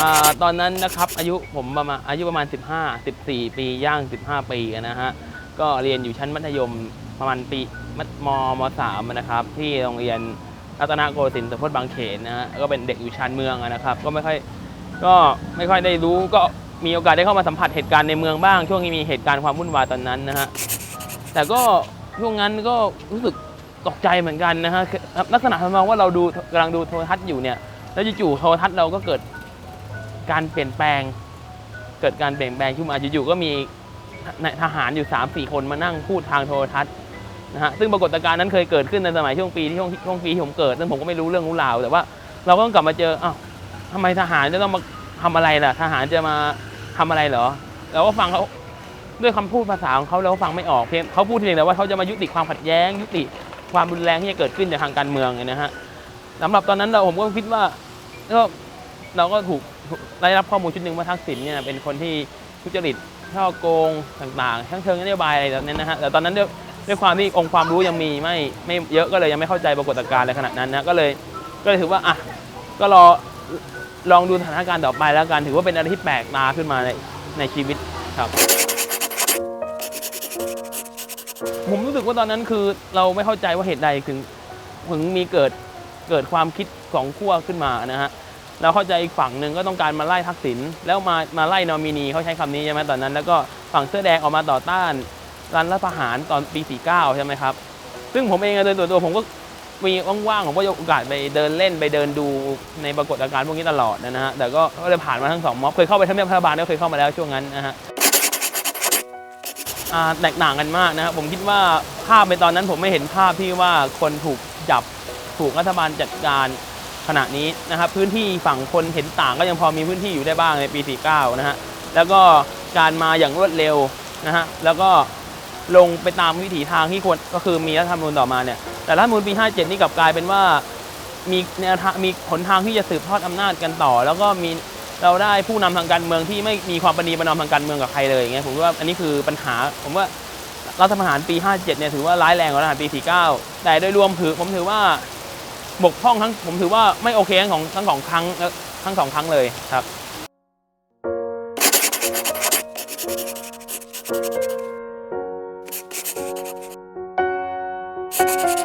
อตอนนั้นนะครับอายุผมประมาณอายุประมาณ 15 14 ปีย่าง 15 ปีนะฮะก็เรียนอยู่ชั้นมัธยมประมาณปีมัธมมสามนะครับ ที่โรงเรียนรัตนโกสินทร์สุพจน์บางเขนนะฮะก็เป็นเด็กอยู่ชานเมืองนะครับ ก็ไม่ค่อยก็ไม่ค่อยได้รู้ก็มีโอกาสได้เข้ามาสัมผัสเหตุการณ์ในเมืองบ้าง ช่วงที่มีเหตุการณ์ความวุ่นวายตอนนั้นนะฮะแต่ก็ช่วงนั้นก็รู้สึกตกใจเหมือนกันนะฮะลักษณะทำนองว่าเราดูกำลังดูโทรทัศน์อยู่เนี่ยแล้วจู่ๆโทรทัศน์เราก็เกิด การเปลี่ยนแปลง เกิดการเปลี่ยนแปลงขึ้นมาอยู่ๆก็มีทหารอยู่ 3 4 คนมานั่งพูดทางโทรทัศน์นะฮะซึ่งปรากฏการณ์นั้นเคยเกิดขึ้นในสมัยช่วงปีที่ช่วงช่วงปีที่ผมเกิดซึ่งผมก็ไม่รู้เรื่องรู้ราวแต่ว่าเราก็ต้องกลับมาเจออ้าวทำไมทหารจะต้องมาทำอะไรล่ะ ทหารจะมาทำอะไรเหรอเราก็ฟังเขาด้วยคำพูดภาษาของเขาเราก็ฟังไม่ออกเพียงเขาพูดเพียงแต่ว่าเขาจะมายุติความขัดแย้ง ยุติความรุนแรงที่จะเกิดขึ้นจากทางการเมืองเนี่ยนะฮะสำหรับตอนนั้นเราผมก็คิดว่าก็เราก็ถูก ได้รับข้อมูลชุดหนึ่งว่าทักษิณเนี่ยเป็นคนที่ทุจริตช่อโกงต่างๆ ทั้งเชิงนโยบายอะไรแบบนี้นะฮะแต่ตอนนั้นด้วยด้วยความที่องค์ความรู้ยังมีไม่ไม่เยอะก็เลยยังไม่เข้าใจปรากฏการณ์ในขณะนั้นนะก็เลยก็เลยถือว่าอะก็รอลองดูสถานการณ์ต่อไปแล้วกันถือว่าเป็นอะไรที่แปลกตาขึ้นมาในในชีวิตครับ ผมรู้สึกว่าตอนนั้นคือเราไม่เข้าใจว่าเหตุใดถึงถึงมีเกิดเกิดความคิดสองขั้วขึ้นมานะฮะ เราเข้าใจอีกฝั่งหนึ่งก็ต้องการมาไล่ทักษิณแล้วมามาไล่นอมินีเขาใช้คำนี้ใช่ไหมตอนนั้น แล้วก็ฝั่งเสื้อแดงออกมาต่อต้านรัฐประหารตอนปี 49 ใช่ไหมครับ ซึ่งผมเองโดยตัวตัวผมก็มีว่างๆผมก็มีโอกาสไปเดินเล่นไปเดินดูในปรากฏการณ์พวกนี้ตลอดนะฮะแต่ก็เลยผ่านมาทั้งสองม็อบเคยเข้าไปทำเนียบรัฐบาลก็เคยเข้ามาแล้วช่วงนั้นนะฮะแตกต่างกันมากนะครับผมคิดว่าภาพในตอนนั้นผมไม่เห็นภาพที่ว่าคนถูกจับถูกรัฐบาลจัดการ ขณะนี้นะครับพื้นที่ฝั่งคนเห็นต่างก็ยังพอมีพื้นที่อยู่ได้บ้างในปี 49 นะฮะแล้วก็การมาอย่างรวดเร็วนะฮะแล้วก็ลงไปตามวิถีทางที่ควรก็คือมีรัฐธรรมนูญต่อมาเนี่ยแต่รัฐธรรมนูญปี 57 นี่กลับกลายเป็นว่ามีแนวทางมีหนทางที่จะสืบทอดอำนาจกันต่อ แล้วก็มีเราได้ผู้นำทางการเมืองที่ไม่มีความปณีประนอมทางการเมืองกับใครเลยอย่างเงี้ยผมว่าอันนี้คือปัญหาผมว่ารัฐประหารปี 57 เนี่ยถือว่าร้ายแรงกว่ารัฐประหารปี 49 แต่โดยรวมถือผมถือว่า บกพร่องทั้งผมถือว่าไม่โอเคทั้งของทั้งสองครั้งทั้งสองครั้งเลยครับค